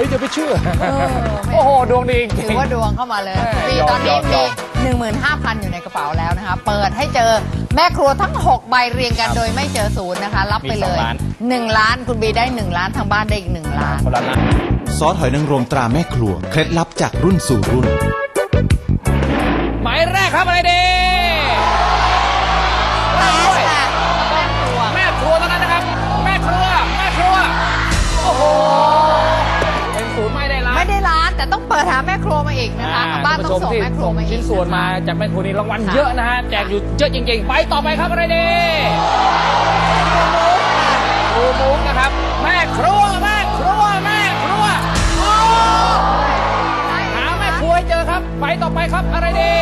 รจะไปเชื่อเออไม่โอ้โห ดวงดีจริถืง อว่าดวงเข้ามาเลยแม่ปียอมตอนนี้ยอมยมีอม 15,000 อยู่ในกระเป๋าแล้วนะคะ เปิดให้เจอแม่ครัวทั้ง 6 ใบเรียงกันโดยไม่เจอศูนย์นะคะ รับไปเลย1ล้านคุณบีได้ 1 ล้านทางบ้านได้อีก 1 ล้าน คนละนะซอสหอยนางรมตราแม่ครัว เคล็ดลับจากรุ่นสู่รุ่น หมายแรกครับอะไรดี ม่ครัวมาอีกนะคะทางบ้านต้องส่งที่แม่ครัวส่งมาอีกชิ้นส่วนมาจากแม่ครัวนี้รางวัลเยอะนะฮะแจกอยู่เยอะจริงๆ ไปต่อไปครับอะไรดีครูมุกนะครับ แม่ครัวแม่ครัวแม่ครัวโอ้หาแม่ครัวให้เจอครับ ไปต่อไปครับอะไรดี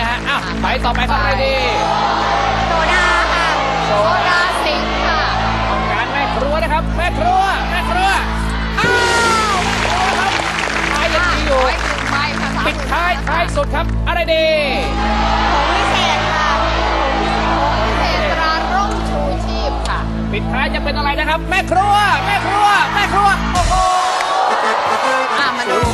นะฮะอ้าวไปต่อไปครับเลยดีโซดาค่ะโซโซดาดาสิงค์ค่ะต้องการแม่ครัวนะครับแม่ครัวแม่ครัวอ้าวแม่ครัวครับท้ายยังดีอยู่ไว้หนึ่งใบค่ะสามปิดท้ายท้ายสุดครับอะไรดีของพิเศษค่ะของพิเศษตราร่มชูชีพค่ะ ปิดท้ายจะเป็นอะไรนะครับ แม่ครัวแม่ครัวแม่ครัวโอ้โหอะมาเหลืดูอสี่ใบ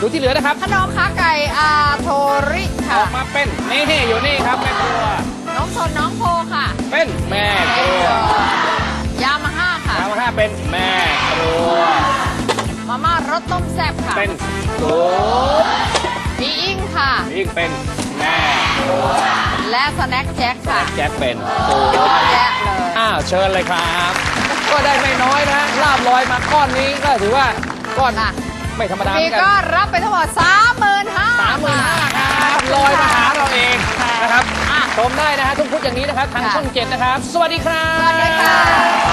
ดูที่เหลือนะครับขนมขาไก่อาโทริอค่ะ อกมาเป็นนี่อยู่นี่ครับแม่ครัว น้องสนน้องโพค่ะเป็นแม่ครัวยามาฮ่าค่ะสามห้าเป็นแม่ครัว มาม่ารสต้มแซ่บค่ะเป็นซุปมีอิงค่ะอีกเป็นแม่ครัวและสแน็คแจ็คค่ะแจ็คเป็นซุปเยอะแยะเลยอ้าวเชิญเลยครับ ก็ได้ไม่น้อยนะลาบลอยมาก้อนนี้ก็ถือว่าก้อนน่ะ ไม่ธรรมดาเหมีมือนกันก็รับไปทั้งหมดสามหมื่นห้าสามหมื่นห้าครับลอยมาหาเราเองนะครับอะชมได้นะฮะทุกพุธอย่างนี้นะครับ ทางค่ะ ช่องเจ็ดนะครับ สวัสดีครับ สวัสดีค่ะ